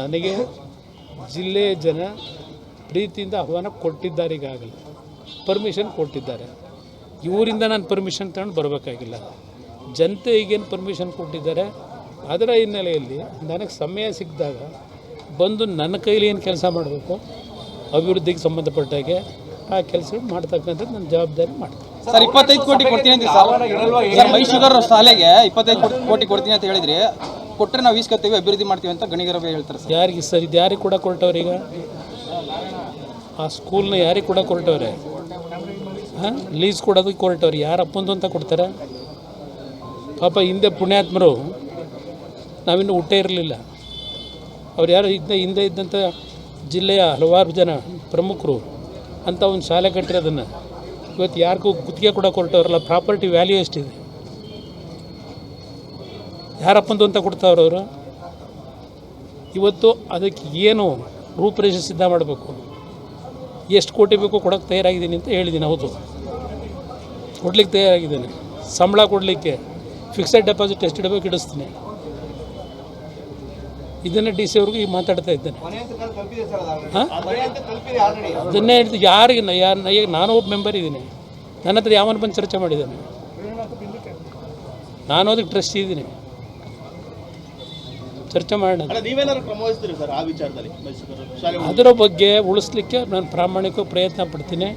ನನಗೆ ಜಿಲ್ಲೆಯ ಜನ ಪ್ರೀತಿಯಿಂದ ಆಹ್ವಾನ ಕೊಟ್ಟಿದ್ದಾರೆ ಈಗಾಗಲೇ. ಪರ್ಮಿಷನ್ ಕೊಟ್ಟಿದ್ದಾರೆ. ಇವರಿಂದ ನಾನು ಪರ್ಮಿಷನ್ ತಗೊಂಡು ಬರಬೇಕಾಗಿಲ್ಲ. ಜನತೆ ಈಗೇನು ಪರ್ಮಿಷನ್ ಕೊಟ್ಟಿದ್ದಾರೆ? ಅದರ ಹಿನ್ನೆಲೆಯಲ್ಲಿ ನನಗೆ ಸಮಯ ಸಿಕ್ಕಿದಾಗ ಬಂದು ನನ್ನ ಕೈಲಿ ಏನು ಕೆಲಸ ಮಾಡಬೇಕು, ಅಭಿವೃದ್ಧಿಗೆ ಸಂಬಂಧಪಟ್ಟಾಗೆ ಆ ಕೆಲಸ ಮಾಡ್ತಕ್ಕಂಥದ್ದು ನನ್ನ ಜವಾಬ್ದಾರಿ ಮಾಡ್ತೀನಿ. ಸರ್, ಇಪ್ಪತ್ತೈದು ಕೋಟಿ ಕೊಡ್ತೀನಿ ಅಂತ ಸರ್ ಸರ್ ಮೈ ಶುಗರ್ ಶಾಲೆಗೆ ಇಪ್ಪತ್ತೈದು ಕೋಟಿ ಕೊಡ್ತೀನಿ ಅಂತ ಹೇಳಿದ್ರಿ. ಕೊಟ್ಟರೆ ನಾವು ಈಸ್ಕೊತೀವಿ ಅಭಿವೃದ್ಧಿ ಮಾಡ್ತೀವಿ ಅಂತ ಗಣಿಗರವೇ ಹೇಳ್ತಾರೆ ಸರ್. ಯಾರಿಗೆ ಸರ್, ಇದು ಯಾರಿಗೆ ಕೂಡ ಈಗ? ಆ ಸ್ಕೂಲ್ನ ಯಾರಿಗೆ ಕೂಡ ಕೊರಟವ್ರೆ ಹಾಂ? ಲೀಸ್ ಕೊಡೋದಕ್ಕೆ ಕೊಟ್ಟವ್ರೆ. ಯಾರು ಅಪ್ಪಂದು ಅಂತ ಕೊಡ್ತಾರೆ? ಪಾಪ ಹಿಂದೆ ಪುಣ್ಯಾತ್ಮರು, ನಾವಿನ್ನೂ ಹುಟ್ಟೇ ಇರಲಿಲ್ಲ. ಅವ್ರು ಯಾರು ಹಿಂದೆ ಹಿಂದೆ ಇದ್ದಂಥ ಜಿಲ್ಲೆಯ ಹಲವಾರು ಜನ ಪ್ರಮುಖರು ಅಂತ ಒಂದು ಶಾಲೆ ಕಟ್ಟಿರೋದನ್ನು ಇವತ್ತು ಯಾರಿಗೂ ಗುತ್ತಿಗೆ ಕೂಡ ಕೊರಟವ್ರಲ್ಲ ಪ್ರಾಪರ್ಟಿ ವ್ಯಾಲ್ಯೂ ಎಷ್ಟಿದೆ? ಯಾರಪ್ಪಂದು ಅಂತ ಕೊಡ್ತಾವ್ರು ಅವರು? ಇವತ್ತು ಅದಕ್ಕೆ ಏನು ರೂಪರೇಷೆ ಸಿದ್ಧ ಮಾಡಬೇಕು? ಎಷ್ಟು ಕೋಟಿ ಬೇಕು ಕೊಡೋಕ್ಕೆ ತಯಾರಾಗಿದ್ದೀನಿ ಅಂತ ಹೇಳಿದ್ದೀನಿ ಹೌದು. ಕೊಡ್ಲಿಕ್ಕೆ ತಯಾರಾಗಿದ್ದೀನಿ. ಸಂಬಳ ಕೊಡಲಿಕ್ಕೆ ಫಿಕ್ಸೆಡ್ ಡೆಪಾಸಿಟ್ ಎಷ್ಟು ಇಡಬೇಕು ಇಡಿಸ್ತೀನಿ. ಇದನ್ನು ಡಿ ಸಿ ಅವ್ರಿಗೂ ಈಗ ಮಾತಾಡ್ತಾ ಇದ್ದೇನೆ. ಹಾಂ? ಅದನ್ನೇ ಹೇಳಿದ್ದು ಯಾರಿಗೆ ಯಾರು ಈಗ ನಾನು ಒಬ್ಬ ಮೆಂಬರ್ ಇದ್ದೀನಿ. ನನ್ನ ಹತ್ರ ಯಾವನ ಬಂದು ಚರ್ಚೆ ಮಾಡಿದ್ದಾನೆ. ನಾನು ಅದಕ್ಕೆ ಟ್ರಸ್ಟ್ ಇದ್ದೀನಿ. ಚರ್ಚೆ ಮಾಡೋಣ. ನೀವೇನಾದ್ರು ಸರ್ ಆ ವಿಚಾರದಲ್ಲಿ ಅದರ ಬಗ್ಗೆ ಉಳಿಸ್ಲಿಕ್ಕೆ ನಾನು ಪ್ರಾಮಾಣಿಕ ಪ್ರಯತ್ನ ಪಡ್ತೀನಿ.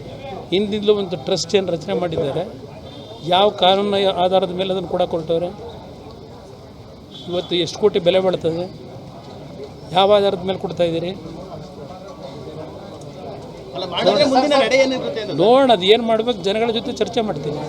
ಹಿಂದಿಂದಲೂ ಒಂದು ಟ್ರಸ್ಟ್ ಏನು ರಚನೆ ಮಾಡಿದ್ದಾರೆ. ಯಾವ ಕಾನೂನು ಆಧಾರದ ಮೇಲೆ ಅದನ್ನು ಕೂಡ ಕೊಟ್ಟವ್ರೆ. ಇವತ್ತು ಎಷ್ಟು ಕೋಟಿ ಬೆಲೆ ಬಾಳ್ತದೆ. ಯಾವ ಆಧಾರದ ಮೇಲೆ ಕೊಡ್ತಾ ಇದ್ದೀರಿ? ನೋಡೋಣ ಅದು ಏನು ಮಾಡ್ಬೇಕು ಜನಗಳ ಜೊತೆ ಚರ್ಚೆ ಮಾಡ್ತೀನಿ.